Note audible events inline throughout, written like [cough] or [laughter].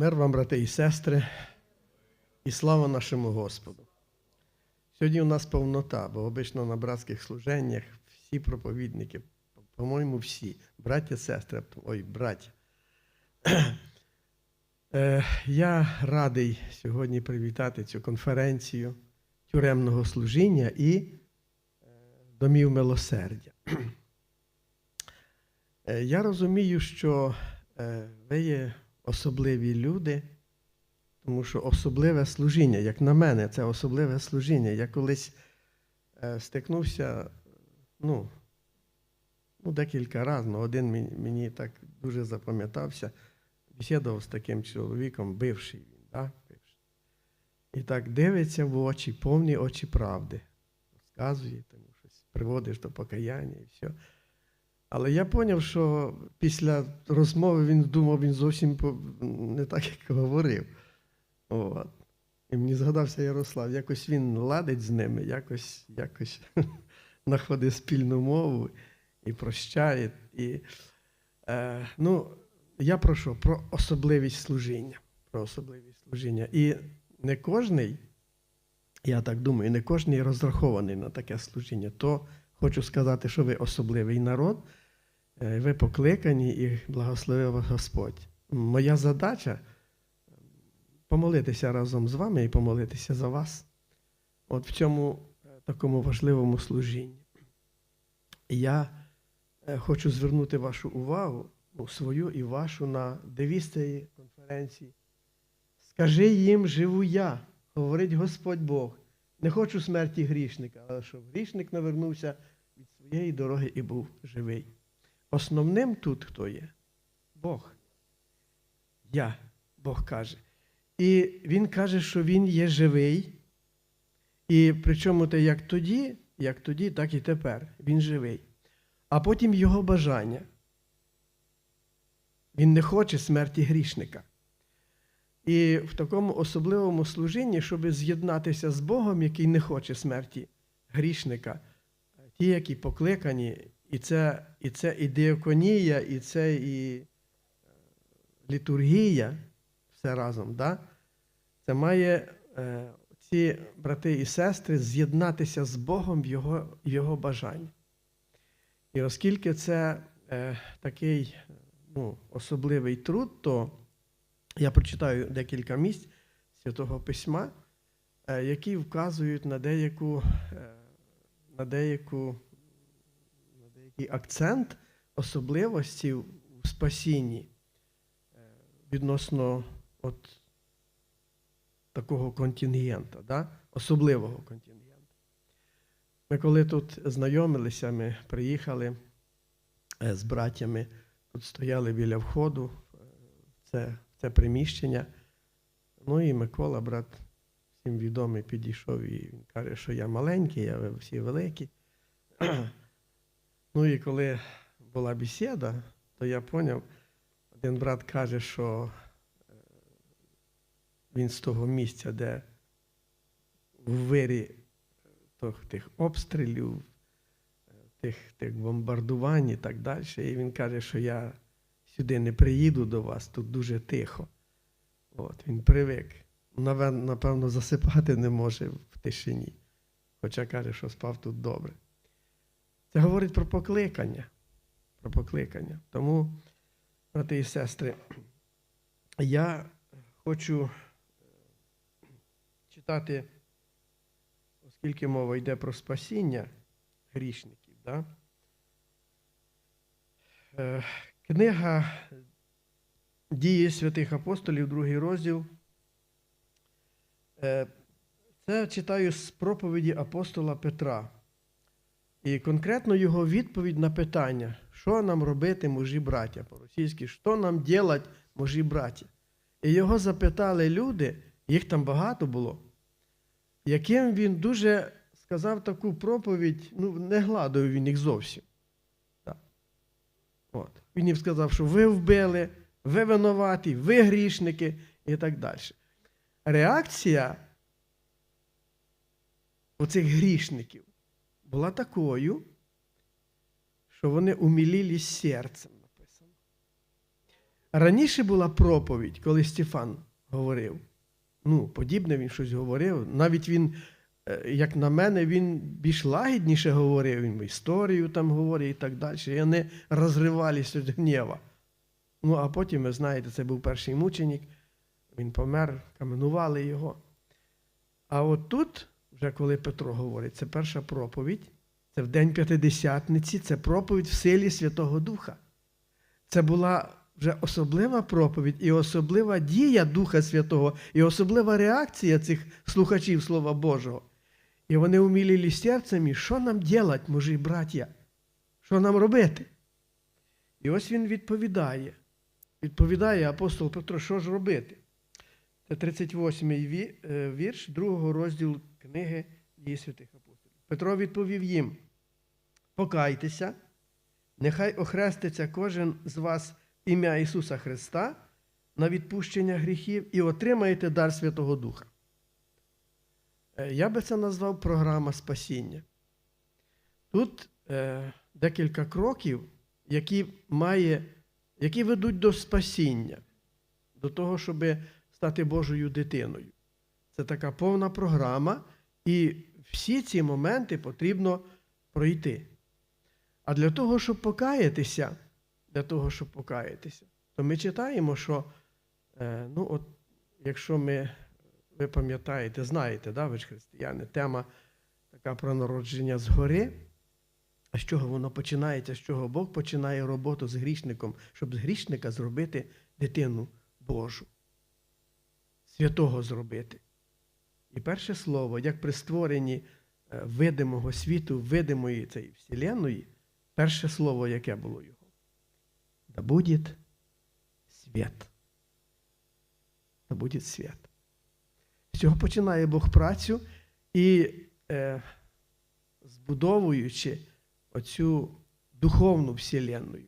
Мир вам, брати і сестри, і слава нашому Господу. Сьогодні у нас повнота, бо обично на братських служеннях всі проповідники, по-моєму, всі, браття, сестри, ой, браття. [clears throat] Е, Я радий сьогодні привітати цю конференцію тюремного служіння і е, домів милосердя. [clears throat] Е, Я розумію, що ви є особливі люди, тому що особливе служіння, як на мене, це особливе служіння. Я колись е, стикнувся, ну, ну декілька разів, але один мені, мені так дуже запам'ятався. Бесідував з таким чоловіком, бивший він, да? І так дивиться в очі, повні очі правди. Розказує, тому щось приводиш до покаяння і все. Але я зрозумів, що після розмови він думав, він зовсім не так, як говорив. От. І мені згадався Ярослав, якось він ладить з ними, якось, якось [laughs] знаходить спільну мову і прощає. І, е, ну, я про що? Про особливість служіння. Про особливість служіння. І не кожний, я так думаю, не кожний розрахований на таке служіння. То хочу сказати, що ви особливий народ, ви покликані і благословив вас Господь. Моя задача помолитися разом з вами і помолитися за вас. От в цьому е, такому важливому служінні. Я е, хочу звернути вашу увагу, ну, свою і вашу, на девіз цієї конференції. Скажи їм, живу я, говорить Господь Бог. Не хочу смерті грішника, але щоб грішник навернувся від своєї дороги і був живий. Основним тут хто є? Бог. Я, Бог каже. І Він каже, що Він є живий. І причому те як тоді, як тоді, так і тепер. Він живий. А потім його бажання. Він не хоче смерті грішника. І в такому особливому служінні, щоб з'єднатися з Богом, який не хоче смерті грішника, ті, які покликані, і це і, це і діаконія, і це і літургія, все разом, да? це має е, ці брати і сестри з'єднатися з Богом в Його, його бажанні. І оскільки це е, такий ну, особливий труд, то я прочитаю декілька місць Святого Письма, е, які вказують на деяку, е, на деяку, деякий акцент особливості у спасінні е, відносно от такого контингента, да? особливого контингента. Ми коли тут знайомилися, ми приїхали е, з братями, тут стояли біля входу е, в це, це приміщення. Ну і Микола, брат, всім відомий, підійшов і він каже, що я маленький, ви всі великі. Ну і коли була бесіда, то я зрозумів, один брат каже, що е, він з того місця, де в вирі тих, тих обстрілів, е, тих, тих бомбардувань і так далі. І він каже, що я сюди не приїду до вас, тут дуже тихо. От, він привик. Напевно, засипати не може в тишині. Хоча каже, що спав тут добре. Це говорить про покликання. Про покликання. Тому, брати і сестри, я хочу е, читати, оскільки мова йде про спасіння грішників. Да? Е, Книга Дії святих апостолів, другий розділ. Е, Це читаю з проповіді апостола Петра. І конкретно його відповідь на питання, що нам робити, мужі браття, по-російськи, що нам делать, мужі браття. І його запитали люди, їх там багато було, яким він дуже сказав таку проповідь, ну, не гладив він їх зовсім. Так. От. Він їм сказав, що ви вбили, ви винуваті, ви грішники і так далі. Реакція оцих грішників була такою, що вони умілілі серцем написано. Раніше була проповідь, коли Стефан говорив. Ну, подібне він щось говорив. Навіть він, е, як на мене, він більш лагідніше говорив, він історію там говорив і так далі. І вони розривалися від гнєва. Ну, а потім, ви знаєте, це був перший мученик, він помер, каменували його. А от тут, вже коли Петро говорить, це перша проповідь, це в День П'ятидесятниці, це проповідь в силі Святого Духа. Це була вже особлива проповідь і особлива дія Духа Святого, і особлива реакція цих слухачів Слова Божого. І вони умілілі серцем, що нам делать, мужі браття? Що нам робити? І ось він відповідає. Відповідає апостол Петро, що ж робити? Це 38-й е, вірш другого розділу книги дії святих апостолів. Петро відповів їм: Покайтеся, нехай охреститься кожен з вас ім'я Ісуса Христа на відпущення гріхів і отримаєте дар Святого Духа. Е, Я би це назвав програма спасіння. Тут е, декілька кроків, які, має, які ведуть до спасіння, до того, щоб стати Божою дитиною. Це така повна програма, і всі ці моменти потрібно пройти. А для того, щоб покаятися, для того, щоб покаятися, то ми читаємо, що е, ну, от, якщо ми, ви пам'ятаєте, знаєте, да, ви ж християни, тема така про народження згори. А з чого воно починається? З чого Бог починає роботу з грішником, щоб з грішника зробити дитину Божу, святого зробити. І перше слово, як при створенні е, видимого світу, видимої цієї вселенної, перше слово, яке було його? Да буде світ. Да буде світ. З цього починає Бог працю і е, збудовуючи оцю духовну вселенную.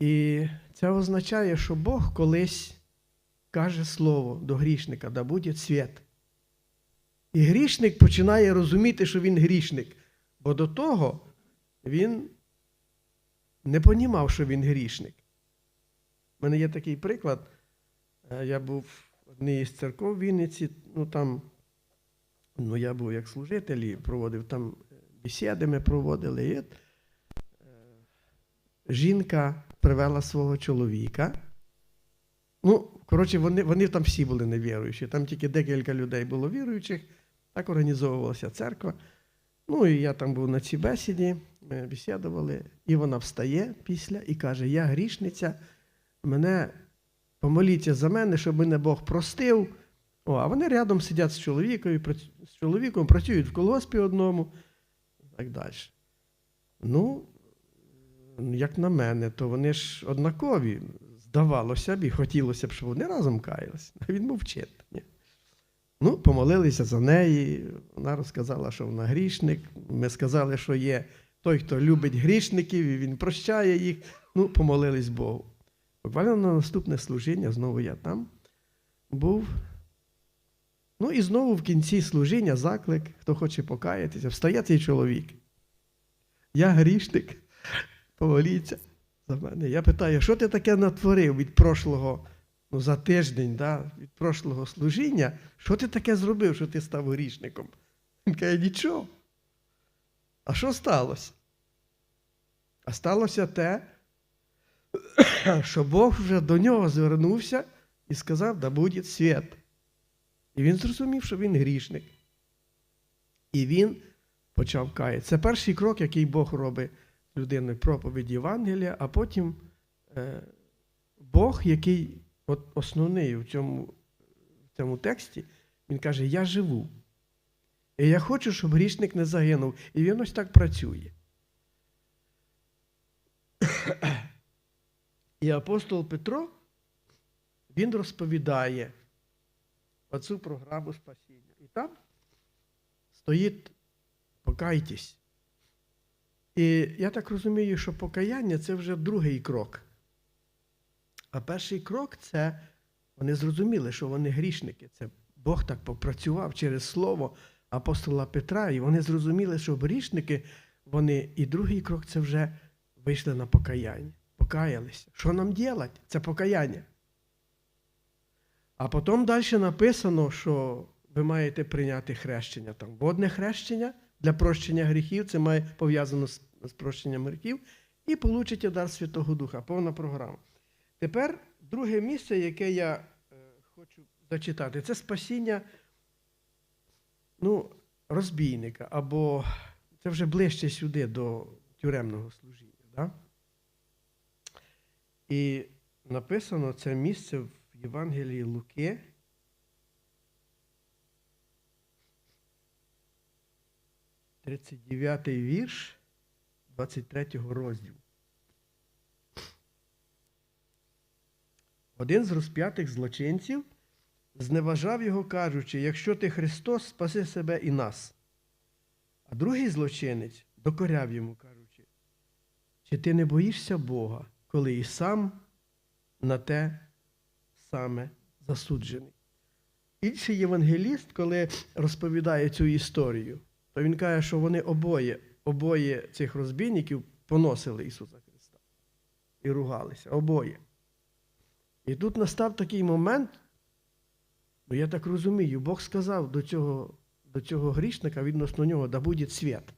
І це означає, що Бог колись каже слово до грішника, да буде світ. І грішник починає розуміти, що він грішник. Бо до того він не понімав, що він грішник. У мене є такий приклад. Е, Я був в одній із церков Вінниці, ну там, ну я був як служитель і проводив там е, бесіди, ми проводили. І, е, жінка привела свого чоловіка. Ну, коротше, вони, вони там всі були невіруючі. Там тільки декілька людей було віруючих, так організовувалася церква. Ну, і я там був на цій бесіді, ми бесідували, і вона встає після і каже: Я грішниця, мене помоліться за мене, щоб мене Бог простив. О, а вони рядом сидять з чоловіком, з чоловіком працюють в колгоспі одному і так далі. Ну, як на мене, то вони ж однакові. Здавалося б, і хотілося б, щоб вони разом каялися. А він мовчить. Ні. Ну, помолилися за неї. Вона розказала, що вона грішник. Ми сказали, що є той, хто любить грішників, і він прощає їх. Ну, помолились Богу. Буквально на наступне служіння, знову я там був. Ну і знову в кінці служіння заклик, хто хоче покаятися, встає цей чоловік. Я грішник, помоліться за мене. Я питаю, що ти таке натворив від прошлого, ну за тиждень, да, від прошлого служіння, що ти таке зробив, що ти став грішником? Він каже, нічого. А що сталося? А сталося те, що Бог вже до нього звернувся і сказав, да буде світ. І він зрозумів, що він грішник. І він почав каятися. Це перший крок, який Бог робить з людиною проповідь Євангелія, а потім е, Бог, який от основний в цьому, в цьому тексті, він каже: Я живу. І я хочу, щоб грішник не загинув. І він ось так працює. І апостол Петро, він розповідає оцю програму спасіння. І там стоїть покайтесь. І я так розумію, що покаяння це вже другий крок. А перший крок це вони зрозуміли, що вони грішники. Це Бог так попрацював через слово апостола Петра, і вони зрозуміли, що грішники, вони, і другий крок це вже вийшли на покаяння. покаялися. Що нам робити? Це покаяння. А потім далі написано, що ви маєте прийняти хрещення. Там водне хрещення для прощення гріхів, це має пов'язано з, з прощенням гріхів, і получите дар Святого Духа, повна програма. Тепер друге місце, яке я е, хочу зачитати, це спасіння ну, розбійника, або це вже ближче сюди до тюремного служіння. Да? І написано це місце в Євангелії Луки. Тридцять дев'ятий вірш 23 розділу. Один з розп'ятих злочинців зневажав його, кажучи, якщо ти Христос, спаси себе і нас. А другий злочинець докоряв йому, кажучи, чи ти не боїшся Бога, коли і сам на те саме засуджений? Інший євангеліст, коли розповідає цю історію, то він каже, що вони обоє, обоє цих розбійників поносили Ісуса Христа і ругалися. Обоє. І тут настав такий момент, ну я так розумію, Бог сказав до цього, до цього грішника відносно нього, да буде світ.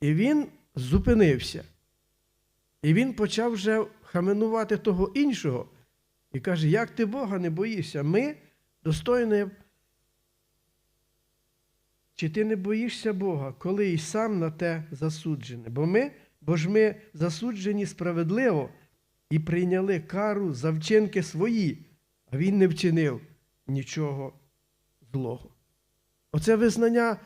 І він зупинився. І він почав вже хаменувати того іншого. І каже, як ти Бога не боїшся? Ми достойні. Чи ти не боїшся Бога, коли і сам на те засуджений? Бо ми, бо ж ми засуджені справедливо і прийняли кару за вчинки свої, а він не вчинив нічого злого. Оце визнання,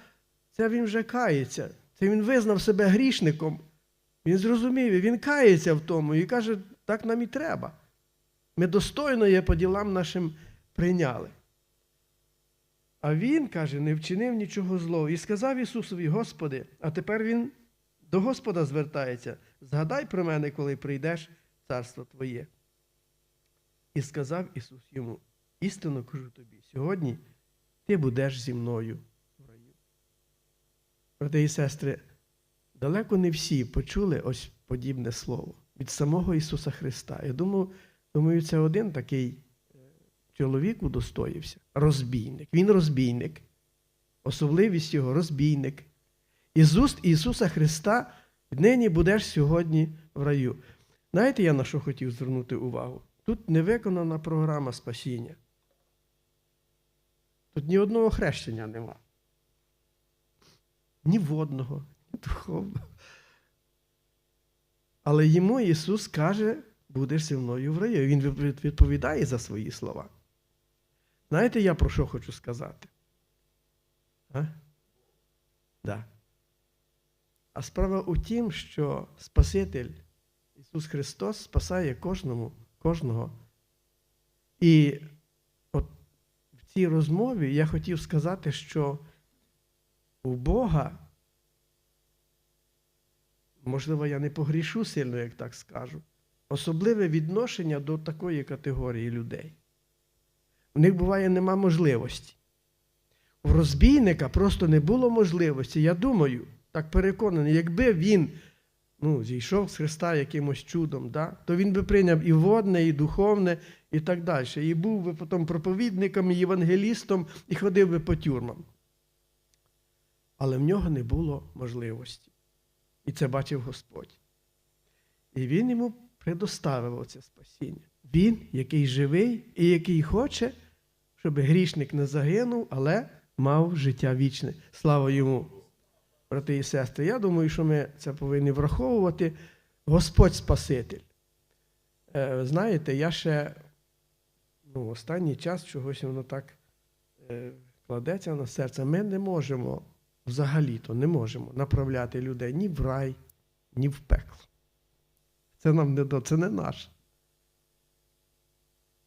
це він вже кається. Це він визнав себе грішником. Він зрозумів, він кається в тому і каже, так нам і треба. Ми достойно є по ділам нашим прийняли. А він, каже, не вчинив нічого злого. І сказав Ісусові, Господи, а тепер Він до Господа звертається. Згадай про мене, коли прийдеш царство Твоє. І сказав Ісус йому, істинно кажу тобі, сьогодні ти будеш зі мною в раю. Брати і сестри, далеко не всі почули ось подібне слово від самого Ісуса Христа. Я думаю, думаю, це один такий чоловік удостоївся. Розбійник. Він розбійник. Особливість його розбійник. І з уст Ісуса Христа нині будеш сьогодні в раю. Знаєте, я на що хотів звернути увагу? Тут не виконана програма спасіння. Тут ні одного хрещення нема. Ні водного, ні духовного. Але йому Ісус каже, будеш зі мною в раю. Він відповідає за свої слова. Знаєте, я про що хочу сказати? А? Да. А справа у тім, що Спаситель Ісус Христос спасає кожному, кожного. І от в цій розмові я хотів сказати, що у Бога, можливо, я не погрішу сильно, як так скажу, особливе відношення до такої категорії людей. У них буває нема можливості. У розбійника просто не було можливості. Я думаю, так переконаний, якби він ну, зійшов з Христа якимось чудом, да, то він би прийняв і водне, і духовне, і так далі. І був би потім проповідником, і євангелістом, і ходив би по тюрмам. Але в нього не було можливості. І це бачив Господь. І він йому предоставив оце спасіння. Він, який живий і який хоче, щоб грішник не загинув, але мав життя вічне. Слава йому, брати і сестри. Я думаю, що ми це повинні враховувати. Господь Спаситель. Е, Знаєте, я ще ну, останній час чогось воно так е, кладеться на серце. Ми не можемо, взагалі-то не можемо направляти людей ні в рай, ні в пекло. Це нам не до, це не наше.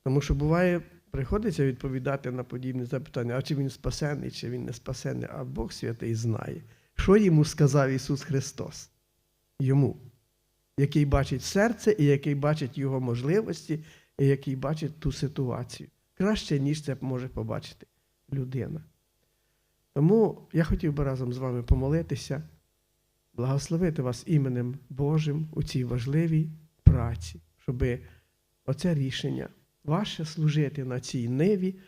Тому що буває, приходиться відповідати на подібні запитання, а чи він спасений, чи він не спасений, а Бог святий знає. Що йому сказав Ісус Христос? Йому, який бачить серце, і який бачить його можливості, і який бачить ту ситуацію. Краще, ніж це може побачити людина. Тому я хотів би разом з вами помолитися благословити вас іменем Божим у цій важливій праці, щоб оце рішення ваше служити на цій ниві,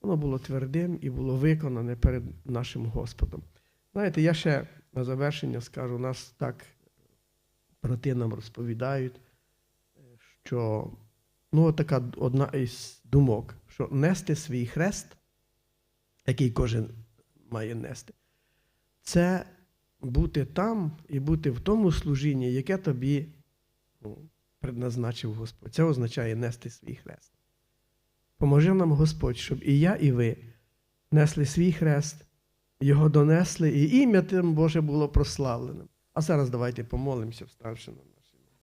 воно було твердим і було виконане перед нашим Господом. Знаєте, я ще на завершення скажу, нас так брати нам розповідають, що ну, така одна із думок, що нести свій хрест, який кожен має нести, це бути там і бути в тому служінні, яке тобі ну, предназначив Господь. Це означає нести свій хрест. Поможи нам Господь, щоб і я, і ви несли свій хрест, його донесли, і ім'я тим Боже було прославленим. А зараз давайте помолимося, вставши на.